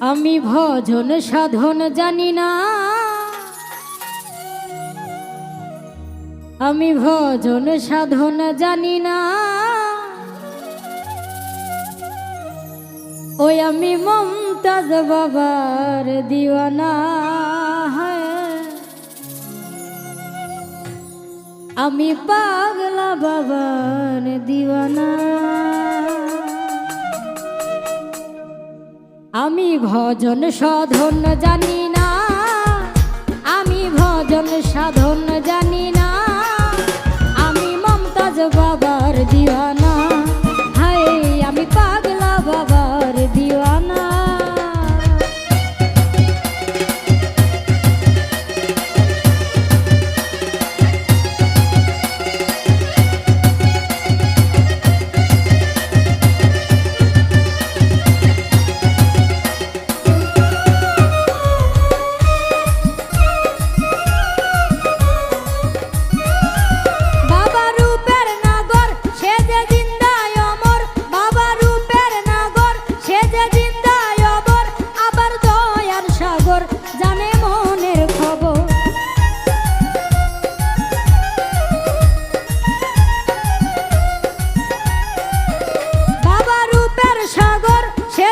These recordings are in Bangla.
আমি ভজন সাধন জানি না। আমি ভজন সাধন জানি না। ওই আমি মমতাজ বাবার দিওয়ানা আমি পাগ ভবন দিওয়ানা। আমি ভজন সাধন জানি না আমি ভজন সাধন জানি না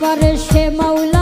পারে সে মাউলা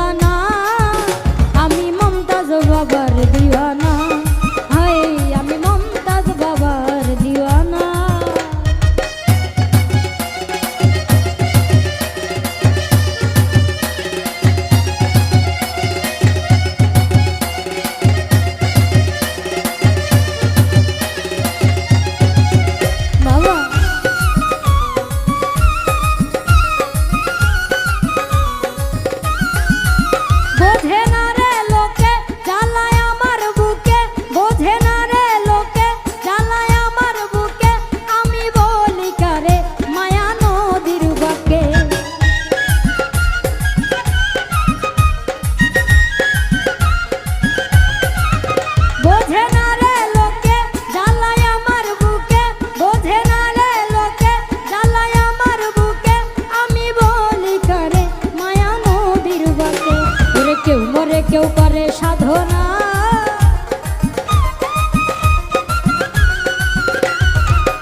সাধনা।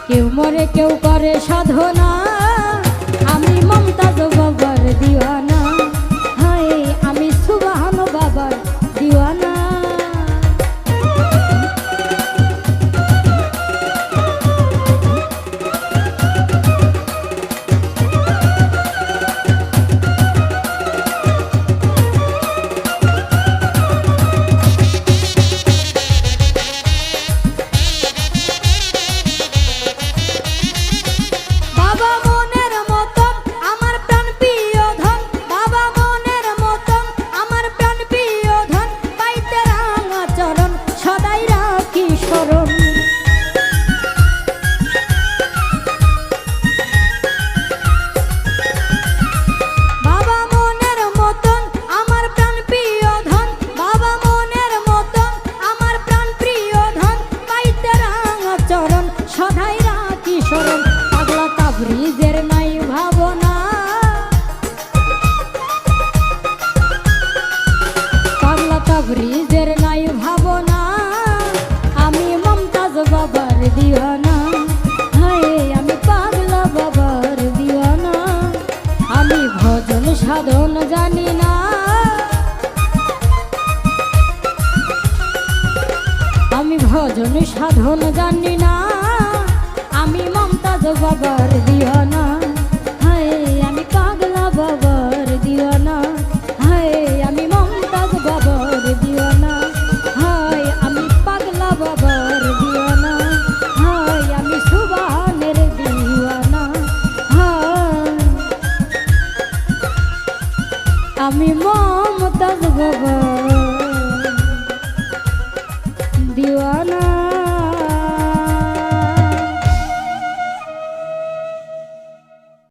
কেউ মরে কেউ করে সাধনা। আমি মমতা সাধন জানি না। আমি ভজন সাধন জানি না। আমি মমতাজ বাবার আমি মমতাজ বাবা। দিওয়া